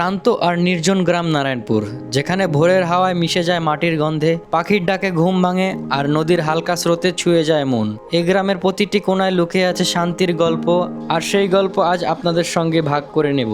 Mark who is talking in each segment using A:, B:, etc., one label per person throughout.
A: শান্ত আর নির্জন গ্রাম নারায়ণপুর, যেখানে ভোরের হাওয়ায় মিশে যায় মাটির গন্ধে, পাখির ডাকে ঘুম ভাঙে আর নদীর হালকা স্রোতে ছুঁয়ে যায় মন। এ গ্রামের প্রতিটি কোনায় লুকিয়ে আছে শান্তির গল্প, আর সেই গল্প আজ আপনাদের সঙ্গে ভাগ করে নেব।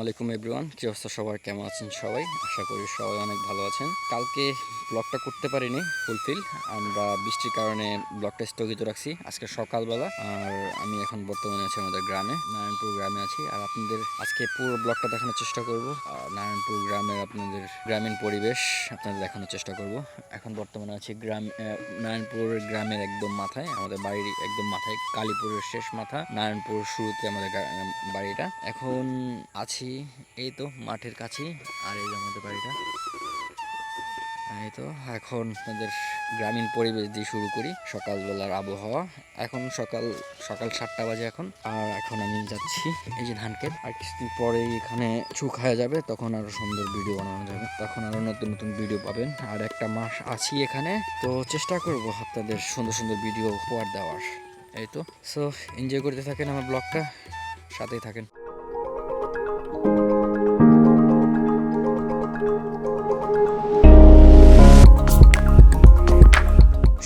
A: আলাইকুম এভরিওয়ান কী অবস্থা? সবার কেমন আছেন সবাই? আশা করি সবাই অনেক ভালো আছেন। কালকে ব্লগটা করতে পারিনি ফুলফিল আমরা বৃষ্টির কারণে ব্লগটা স্থগিত রাখছি আজকে সকালবেলা। আর আমি এখন বর্তমানে আছি আমাদের গ্রামে, নারায়ণপুর গ্রামে আছি। আর আপনাদের আজকে পুরো ব্লগটা দেখানোর চেষ্টা করব। নারায়ণপুর গ্রামের আপনাদের গ্রামীণ পরিবেশ আপনাদের দেখানোর চেষ্টা করব। এখন বর্তমানে আছি গ্রাম নারায়ণপুর গ্রামের একদম মাথায়, আমাদের বাড়ির একদম মাথায়, কালীপুরের শেষ মাথা, নারায়ণপুর শুরুতে আমাদের বাড়িটা। এখন আছি এই তো মাঠের কাছেই, আর এই আমাদের বাড়িটা। এই তো এখন আপনাদের গ্রামীণ পরিবেশ দিয়ে শুরু করি, সকালবেলার আবহাওয়া। এখন সকাল সকাল সাতটা বাজে এখন, আর এখন আমি যাচ্ছি এই যে ধান ক্ষেত। আর কিছুদিন পরে এখানে চুক হয়ে যাবে, তখন আরও সুন্দর ভিডিও বানানো যাবে, তখন আরও নতুন নতুন ভিডিও পাবেন। আর একটা মাস আছি এখানে, তো চেষ্টা করব আপনাদের সুন্দর সুন্দর ভিডিও উপহার দেওয়ার। এই তো সো এনজয় করতে থাকেন আমার ব্লগটা, সাথেই থাকেন।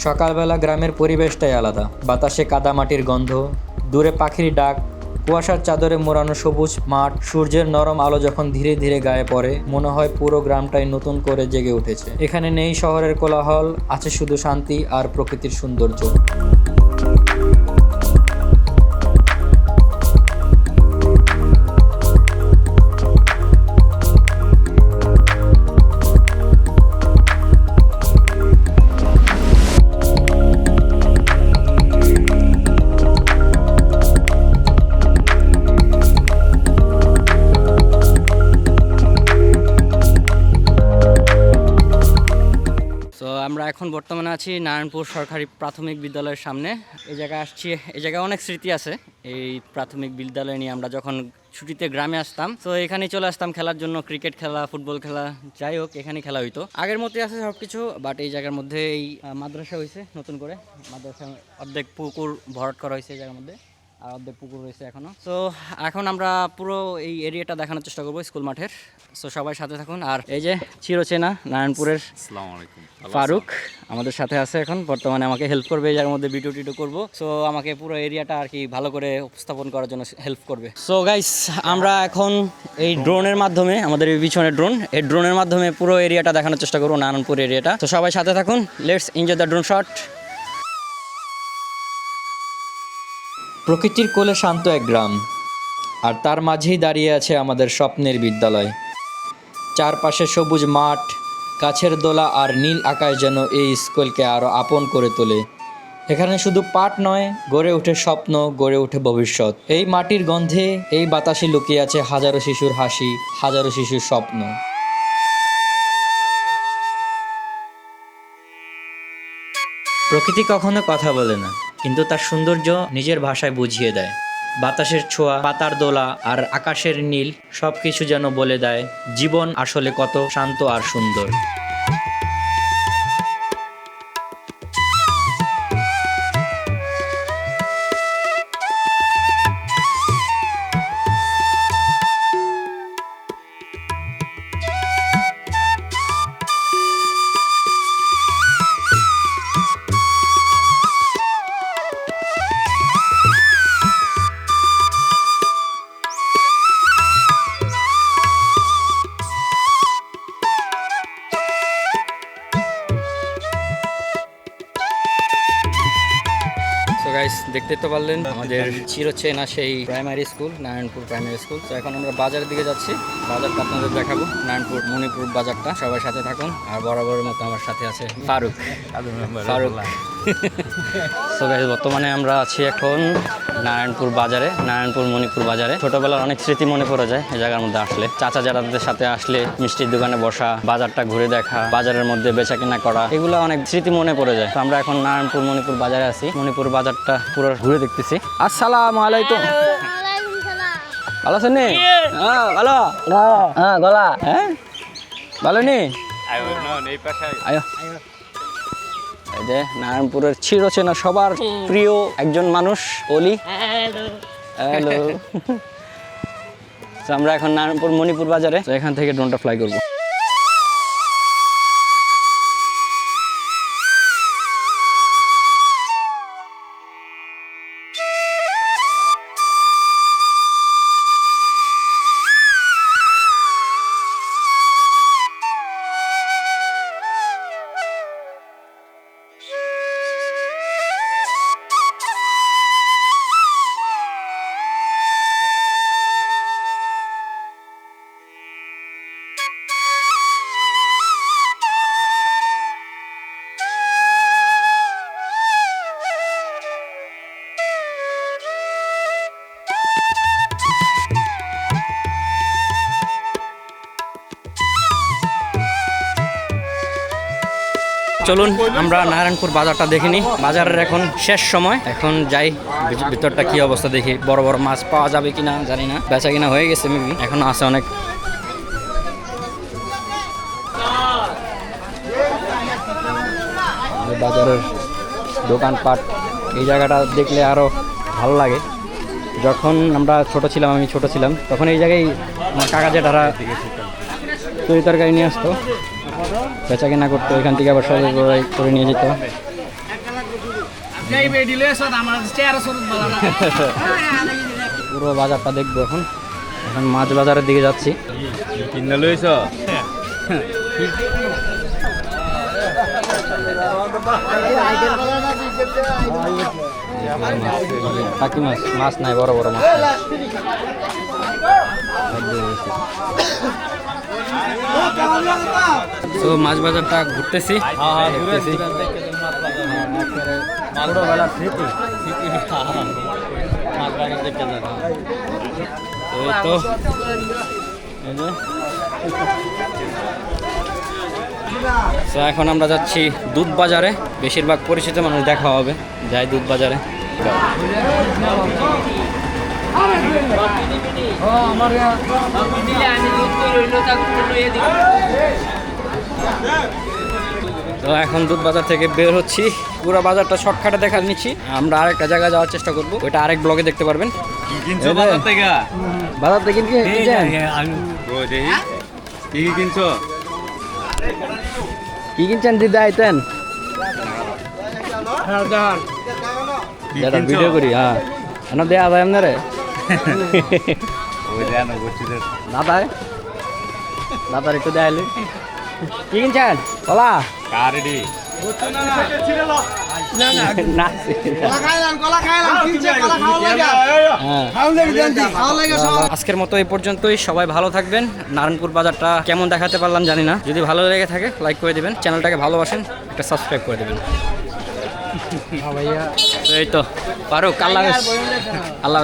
A: সকালবেলা গ্রামের পরিবেশটাই আলাদা। বাতাসে কাদামাটির গন্ধ, দূরে পাখির ডাক, কুয়াশার চাদরে মোড়ানো সবুজ মাঠ, সূর্যের নরম আলো যখন ধীরে ধীরে গায়ে পড়ে, মনে হয় পুরো গ্রামটাই নতুন করে জেগে উঠেছে। এখানে নেই শহরের কোলাহল, আছে শুধু শান্তি আর প্রকৃতির সৌন্দর্য। এখন বর্তমানে আছি নারায়ণপুর সরকারি প্রাথমিক বিদ্যালয়ের সামনে। এই জায়গায় আসছি, এই জায়গায় অনেক স্মৃতি আছে। এই প্রাথমিক বিদ্যালয় নিয়ে আমরা যখন ছুটিতে গ্রামে আসতাম, তো এখানেই চলে আসতাম খেলার জন্য, ক্রিকেট খেলা, ফুটবল খেলা, যাই হোক এখানে খেলা হইতো। আগের মতোই আছে সব কিছু বাট এই জায়গার মধ্যে এই মাদ্রাসা হয়েছে নতুন করে। মাদ্রাসা অর্ধেক পুকুর ভরাট করা হয়েছে এই জায়গার মধ্যে। আর অর্ধেক পুকুর রয়েছে এখনও। তো এখন আমরা পুরো এই এরিয়াটা দেখানোর চেষ্টা করব স্কুল মাঠের। তো সবাই সাথে থাকুন। আর এই যে চিরচেনা নারায়ণপুরের ফারুক আমাদের সাথে আছে এখন। বর্তমানে আমাকে হেল্প করবে এই জায়গার মধ্যে ভিডিও টিডিও করব। সো আমাকে পুরো এরিয়াটা আর কি ভালো করে উপস্থাপন করার জন্য হেল্প করবে। সো গাইস আমরা এখন এই ড্রোনের মাধ্যমে আমাদের এই পিছনে ড্রোন এই ড্রোনের মাধ্যমে পুরো এরিয়াটা দেখানোর চেষ্টা করব নারায়ণপুর এরিয়াটা তো সবাই সাথে থাকুন। Let's enjoy the drone shot প্রকৃতির কোলে শান্ত এক গ্রাম, আর তার মাঝেই দাঁড়িয়ে আছে আমাদের স্বপ্নের বিদ্যালয়। চারপাশে সবুজ মাঠ, গাছের দোলা আর নীল আকাশ যেন এই স্কুলকে আরও আপন করে তোলে। এখানে শুধু পাঠ নয়, গড়ে ওঠে স্বপ্ন, গড়ে ওঠে ভবিষ্যৎ। এই মাটির গন্ধে এই বাতাসে লুকিয়ে আছে হাজারো শিশুর হাসি, হাজারো শিশুর স্বপ্ন। প্রকৃতি কখনো কথা বলে না। কিন্তু তার সৌন্দর্য নিজের ভাষায় বুঝিয়ে দেয়। বাতাসের ছোঁয়া, পাতার দোলা আর আকাশের নীল সব কিছু যেন বলে দেয়, জীবন আসলে কত শান্ত আর সুন্দর। গাইস দেখতে তো পারলেন আমাদের চিরচেনা সেই primary school Narayanpur primary school তো এখন আমরা বাজারের দিকে যাচ্ছি বাজারটা আপনাদের দেখাবো নারায়ণপুর মণিপুর বাজারটা। সবার সাথে থাকুন আর বরাবরের মতো আমার সাথে আছে ফারুক। ফারুক সো গাইজ বর্তমানে আমরা আছি এখন নারায়ণপুর বাজারে নারায়ণপুর মণিপুর বাজারে। ছোটবেলার অনেক স্মৃতি মনে পড়ে যায় এই জায়গার মধ্যে আসলে। চাচা যারাদের সাথে আসলে মিষ্টির দোকানে বসা বাজারটা ঘুরে দেখা বাজারের মধ্যে বেচা কিনা করা এগুলো অনেক স্মৃতি মনে পড়ে যায়। তো আমরা এখন নারায়ণপুর মণিপুর বাজারে আছি। মণিপুর বাজারটা পুরো ঘুরে দেখতেছি। আসসালামু আলাইকুম। ভালো আছেন হ্যাঁ ভালো। হ্যাঁ। গলা। হ্যাঁ? ভালো নি? আয়ো। এই যে নারায়ণপুরের চিরচেনা সবার প্রিয় একজন মানুষ অলি।
B: হ্যালো
A: হ্যালো আমরা এখন নারায়ণপুর মণিপুর বাজারে। এখান থেকে ড্রোনটা ফ্লাই করব। চলুন, আমরা নারায়ণপুর বাজারটা দেখিনি বাজারের এখন শেষ সময়। এখন যাই ভিতরটা কি অবস্থা দেখি। বড় বড় মাছ পাওয়া যাবে কিনা জানি না। বেচা কিনা হয়ে গেছে মেবি এখনও আছে অনেক। বাজারের দোকানপাট, এই জায়গাটা দেখলে আরও ভালো লাগে। যখন আমরা ছোট ছিলাম, আমি ছোট ছিলাম, তখন এই জায়গায় আমার কাকা জেঠারা তরি তরকারি নিয়ে আসতো। বেচা কেনা করতো এখান থেকে আবার সবাই করে করে নিয়ে যেত। পুরো বাজারটা দেখব এখন। এখন মাছ বাজারের দিকে যাচ্ছি।
C: কিনে লইছ?
A: টাকি মাছ মাছ নাই বড় বড় মাছ। তো মাছ বাজারটা ঘুরতেছি। তো এখন আমরা যাচ্ছি দুধ বাজারে। বেশিরভাগ পরিচিত মানুষ দেখা হবে। যাই দুধ বাজারে। তো এখন দুধ বাজার থেকে বের হচ্ছি। পুরো বাজারটা শর্টকাটে দেখা নিচ্ছি। আমরা আরেকটা জায়গায় যাওয়ার চেষ্টা করব। ওইটা আরেক ব্লগে দেখতে পারবেন।
C: বাজার থেকে?
A: বাজার থেকে কি
C: কি কি কিনছো?
A: কি কিনছেন দিদা আইতেন? যেটা ভিডিও করি হ্যাঁ। দেয়া যায় আপনারে।
C: ওই দেন বলছিদের
A: দাদায় দাদার একটু দেয়ালে কি কিনছেন? কলা?
C: কারেডি
A: হ্যাঁ। আজকের মতো এই পর্যন্তই। সবাই ভালো থাকবেন। নারায়ণপুর বাজারটা কেমন দেখাতে পারলাম জানি না। যদি ভালো লেগে থাকে লাইক করে দিবেন। চ্যানেলটাকে ভালোবাসেন একটা সাবস্ক্রাইব করে দেবেন। এই তো পারো আল্লাহ। আল্লাহ।